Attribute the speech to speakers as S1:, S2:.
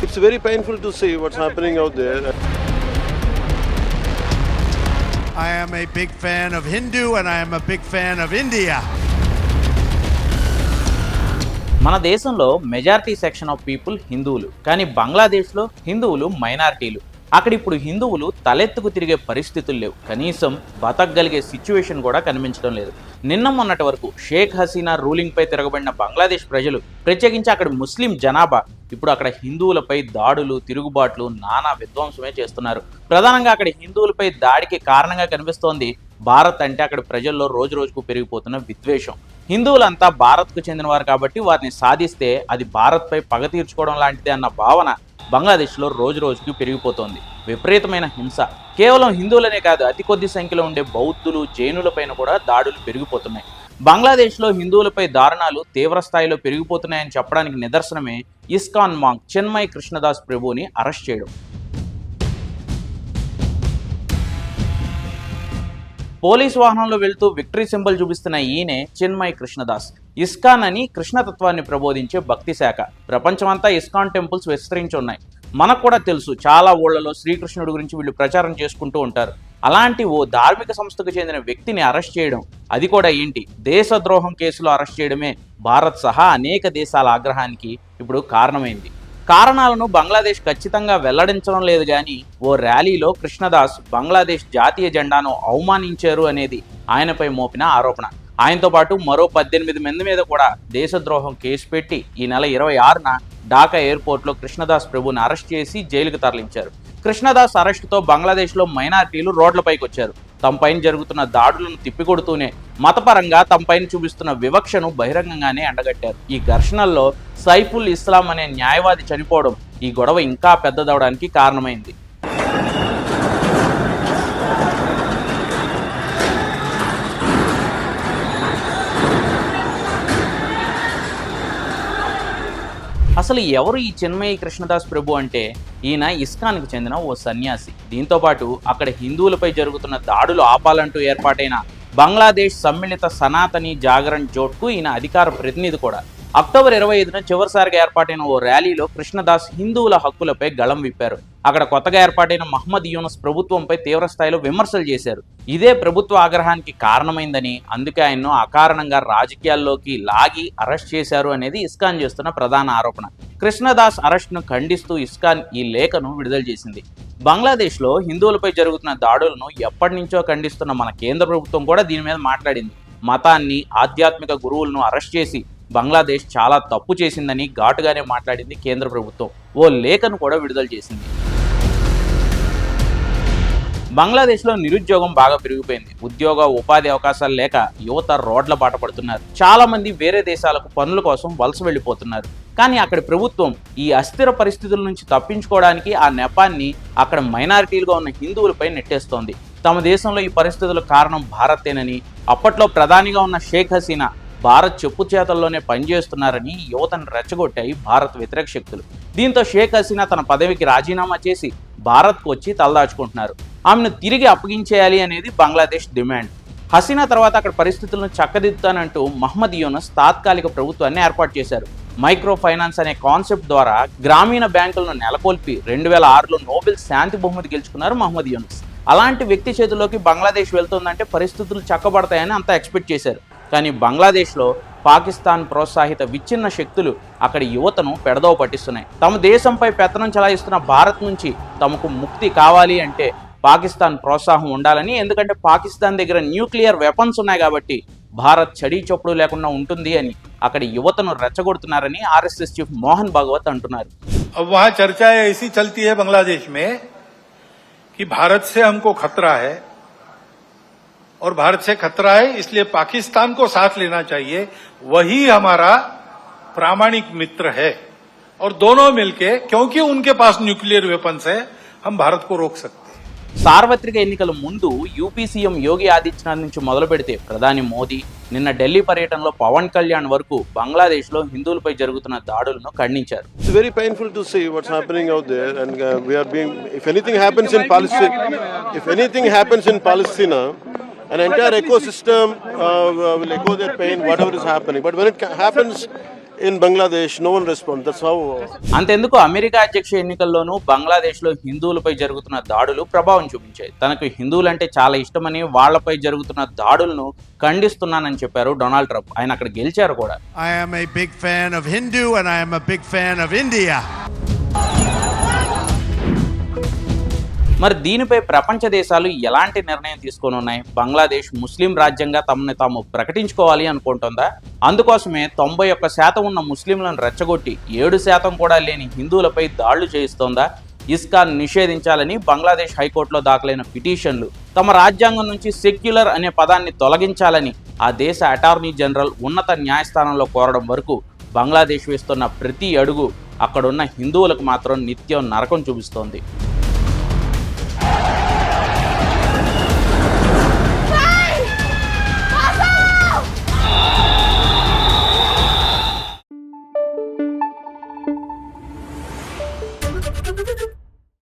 S1: It's very painful to see what's happening out there.
S2: I am a big fan of Hindu and I am a big fan of India.
S3: మన దేశంలో majority section of people హిందువులు కానీ బంగ్లాదేశ్లో హిందువులు మైనారిటీలు అక్కడ ఇప్పుడు హిందువులు తలెత్తుకు తిరిగే పరిస్థితులు లేవు. కనీసం బతకగలిగే సిచ్యువేషన్ కూడా కనిపించడం లేదు. నిన్న మొన్నటి వరకు షేక్ హసీనా రూలింగ్ పై తిరగబడిన బంగ్లాదేశ్ ప్రజలు ప్రత్యేకించి అక్కడ ముస్లిం జనాభా ఇప్పుడు అక్కడ హిందువులపై దాడులు తిరుగుబాట్లు నానా విధ్వంసమే చేస్తున్నారు. ప్రధానంగా అక్కడ హిందువులపై దాడికి కారణంగా కనిపిస్తోంది భారత్ అంటే అక్కడ ప్రజల్లో రోజు రోజుకు పెరిగిపోతున్న విద్వేషం. హిందువులంతా భారత్కు చెందినవారు కాబట్టి వారిని సాధిస్తే అది భారత్పై పగ తీర్చుకోవడం లాంటిది అన్న భావన బంగ్లాదేశ్లో రోజు రోజుకి పెరిగిపోతోంది. విపరీతమైన హింస. కేవలం హిందువులనే కాదు అతి కొద్ది సంఖ్యలో ఉండే బౌద్ధులు జైనులపైన కూడా దాడులు పెరిగిపోతున్నాయి. బంగ్లాదేశ్లో హిందువులపై దారుణాలు తీవ్ర స్థాయిలో పెరిగిపోతున్నాయని చెప్పడానికి నిదర్శనమే ఇస్కాన్ మాంగ్ చెన్మయ్ కృష్ణదాస్ ప్రభుని అరెస్ట్ చేయడం. పోలీస్ వాహనంలో వెళ్తూ విక్టరీ సింబల్ చూపిస్తున్న ఈయనే చిన్మయ్ కృష్ణదాస్. ఇస్కాన్ అని కృష్ణతత్వాన్ని ప్రబోధించే భక్తి శాఖ. ప్రపంచమంతా ఇస్కాన్ టెంపుల్స్ విస్తరించి ఉన్నాయి మనకు కూడా తెలుసు చాలా ఊళ్ళలో శ్రీకృష్ణుడి గురించి వీళ్ళు ప్రచారం చేసుకుంటూ ఉంటారు. అలాంటి ఓ ధార్మిక సంస్థకు చెందిన వ్యక్తిని అరెస్ట్ చేయడం అది కూడా ఏంటి? దేశద్రోహం కేసులో అరెస్ట్ చేయడమే. భారత్ సహా అనేక దేశాల ఆగ్రహానికి ఇప్పుడు కారణమైంది. కారణాలను బంగ్లాదేశ్ ఖచ్చితంగా వెల్లడించడం లేదు కానీ ఓ ర్యాలీలో కృష్ణదాస్ బంగ్లాదేశ్ జాతీయ జెండాను అవమానించారు అనేది ఆయనపై మోపిన ఆరోపణ. ఆయనతో పాటు మరో పద్దెనిమిది మంది మీద కూడా దేశద్రోహం కేసు పెట్టి ఈ నెల ఇరవై ఆరున ఢాకా ఎయిర్పోర్ట్లో కృష్ణదాస్ ప్రభుని అరెస్ట్ చేసి జైలుకు తరలించారు. కృష్ణదాస్ అరెస్టుతో బంగ్లాదేశ్లో మైనార్టీలు రోడ్లపైకి వచ్చారు. తమపైన జరుగుతున్న దాడులను తిప్పికొడుతూనే మతపరంగా తమపైన చూపిస్తున్న వివక్షను బహిరంగంగానే ఎండగట్టారు ఈ ఘర్షణల్లో సైఫుల్ ఇస్లాం అనే న్యాయవాది చనిపోవడం ఈ గొడవ ఇంకా పెద్దదవడానికి కారణమైంది. అసలు ఎవరు ఈ చిన్మయ కృష్ణదాస్ ప్రభు అంటే? ఈయన ఇస్కాన్కి చెందిన ఓ సన్యాసి. దీంతో పాటు అక్కడ హిందువులపై జరుగుతున్న దాడులు ఆపాలంటూ ఏర్పాటైన బంగ్లాదేశ్ సమ్మిళిత సనాతని జాగరణ్ జోట్కు ఈయన అధికార ప్రతినిధి కూడా. అక్టోబర్ ఇరవై ఐదున చివరిసారిగా ఏర్పాటైన ఓ ర్యాలీలో కృష్ణదాస్ హిందువుల హక్కులపై గళం విప్పారు. అక్కడ కొత్తగా ఏర్పాటైన మహమ్మద్ యూనస్ ప్రభుత్వంపై తీవ్రస్థాయిలో విమర్శలు చేశారు. ఇదే ప్రభుత్వ ఆగ్రహానికి కారణమైందని అందుకే ఆయన్ను అకారణంగా రాజకీయాల్లోకి లాగి అరెస్ట్ చేశారు అనేది ఇస్కాన్ చేస్తున్న ప్రధాన ఆరోపణ. కృష్ణదాస్ అరెస్ట్ను ఖండిస్తూ ఇస్కాన్ ఈ లేఖను విడుదల చేసింది. బంగ్లాదేశ్లో హిందువులపై జరుగుతున్న దాడులను ఎప్పటి నుంచో ఖండిస్తున్న మన కేంద్ర ప్రభుత్వం కూడా దీని మీద మాట్లాడింది. మతాన్ని ఆధ్యాత్మిక గురువులను అరెస్ట్ చేసి బంగ్లాదేశ్ చాలా తప్పు చేసిందని ఘాటుగానే మాట్లాడింది కేంద్ర ప్రభుత్వం. ఓ లేఖను కూడా విడుదల చేసింది. బంగ్లాదేశ్లో నిరుద్యోగం బాగా పెరిగిపోయింది. ఉద్యోగ ఉపాధి అవకాశాలు లేక యువత రోడ్ల బాట పడుతున్నారు. చాలా మంది వేరే దేశాలకు పనుల కోసం వలస వెళ్ళిపోతున్నారు. కానీ అక్కడి ప్రభుత్వం ఈ అస్థిర పరిస్థితుల నుంచి తప్పించుకోవడానికి ఆ నెపాన్ని అక్కడ మైనారిటీలుగా ఉన్న హిందువులపై నెట్టేస్తోంది. తమ దేశంలో ఈ పరిస్థితుల కారణం భారతేనని అప్పట్లో ప్రధానిగా ఉన్న షేక్ హసీనా భారత్ చెప్పు చేతల్లోనే పనిచేస్తున్నారని యువతను రెచ్చగొట్టాయి భారత్ వ్యతిరేక శక్తులు. దీంతో షేక్ హసీనా తన పదవికి రాజీనామా చేసి భారత్కు వచ్చి తలదాచుకుంటున్నారు. ఆమెను తిరిగి అప్పగించేయాలి అనేది బంగ్లాదేశ్ డిమాండ్. హసీనా తర్వాత అక్కడ పరిస్థితులను చక్కదిద్దుతానంటూ మహమ్మద్ యూనస్ తాత్కాలిక ప్రభుత్వాన్ని ఏర్పాటు చేశారు. మైక్రో ఫైనాన్స్ అనే కాన్సెప్ట్ ద్వారా గ్రామీణ బ్యాంకులను నెలకొల్పి రెండు వేల ఆరులో నోబెల్ శాంతి బహుమతి గెలుచుకున్నారు మహమ్మద్ యూనస్. అలాంటి వ్యక్తి చేతిలోకి బంగ్లాదేశ్ వెళ్తుందంటే పరిస్థితులు చక్కబడతాయని అంతా ఎక్స్పెక్ట్ చేశారు. కానీ బంగ్లాదేశ్లో పాకిస్తాన్ ప్రోత్సాహిత విచ్ఛిన్న శక్తులు అక్కడి యువతను పెడదవ పట్టిస్తున్నాయి తమ దేశంపై పెత్తనం చెలాయిస్తున్న భారత్ నుంచి తమకు ముక్తి కావాలి అంటే పాకిస్తాన్ ప్రోత్సాహం ఉండాలని ఎందుకంటే పాకిస్తాన్ దగ్గర న్యూక్లియర్ వెపన్స్ ఉన్నాయి కాబట్టి భారత్ చడీ చప్పుడు లేకుండా ఉంటుంది అని అక్కడి యువతను రెచ్చగొడుతున్నారని ఆర్ఎస్ఎస్ చీఫ్ మోహన్ భాగవత్ అంటున్నారు
S4: अब वहां चर्चाएं ऐसी चलती है बांग्लादेश में कि भारत से हमको खतरा है और भारत से खतरा है इसलिए पाकिस्तान को साथ लेना चाहिए वही हमारा प्रामाणिक मित्र है और दोनों मिलके क्योंकि उनके पास न्यूक्लियर वेपन्स है हम भारत को रोक सकते हैं
S3: సార్వత్రిక ఎన్నికల ముందు యూపీ సీఎం యోగి ఆదిత్యనాథ్ నుంచి మొదలు పెడితే ప్రధాని మోదీ నిన్న ఢిల్లీ పర్యటనలో పవన్ కళ్యాణ్ వరకు బంగ్లాదేశ్లో హిందువులపై జరుగుతున్న దాడులను ఖండించారు
S1: It's very painful to see what's happening out there, and uh, we are being. If anything happens in Palestine, if anything happens in Palestine, an entire ecosystem uh, will echo their pain, whatever is happening. But when it happens In Bangladesh, no one responds. That's how.
S3: అంతెందుకు America అధ్యక్ష ఎన్నికల్లోనూ బంగ్లాదేశ్లో హిందువులపై జరుగుతున్న దాడులు ప్రభావం చూపించాయి తనకు హిందువులంటే చాలా ఇష్టమని వాళ్ళపై జరుగుతున్న దాడులను ఖండిస్తున్నానని చెప్పారు డొనాల్డ్ ట్రంప్ ఆయన అక్కడ గెలిచారు కూడా
S2: I am a big fan of Hindu and I am a big
S3: మరి దీనిపై ప్రపంచ దేశాలు ఎలాంటి నిర్ణయం తీసుకోనున్నాయి బంగ్లాదేశ్ ముస్లిం రాజ్యంగా తమని తాము ప్రకటించుకోవాలి అనుకుంటుందా? అందుకోసమే తొంభై ఒక్క శాతం ఉన్న ముస్లింలను రెచ్చగొట్టి ఏడు శాతం కూడా లేని హిందువులపై దాళ్ళు చేయిస్తోందా? ఇస్కాన్ నిషేధించాలని బంగ్లాదేశ్ హైకోర్టులో దాఖలైన పిటిషన్లు. తమ రాజ్యాంగం నుంచి సెక్యులర్ అనే పదాన్ని తొలగించాలని ఆ దేశ అటార్నీ జనరల్ ఉన్నత న్యాయస్థానంలో కోరడం వరకు బంగ్లాదేశ్ వేస్తున్న ప్రతి అడుగు అక్కడున్న హిందువులకు మాత్రం నిత్యం నరకం చూపిస్తోంది.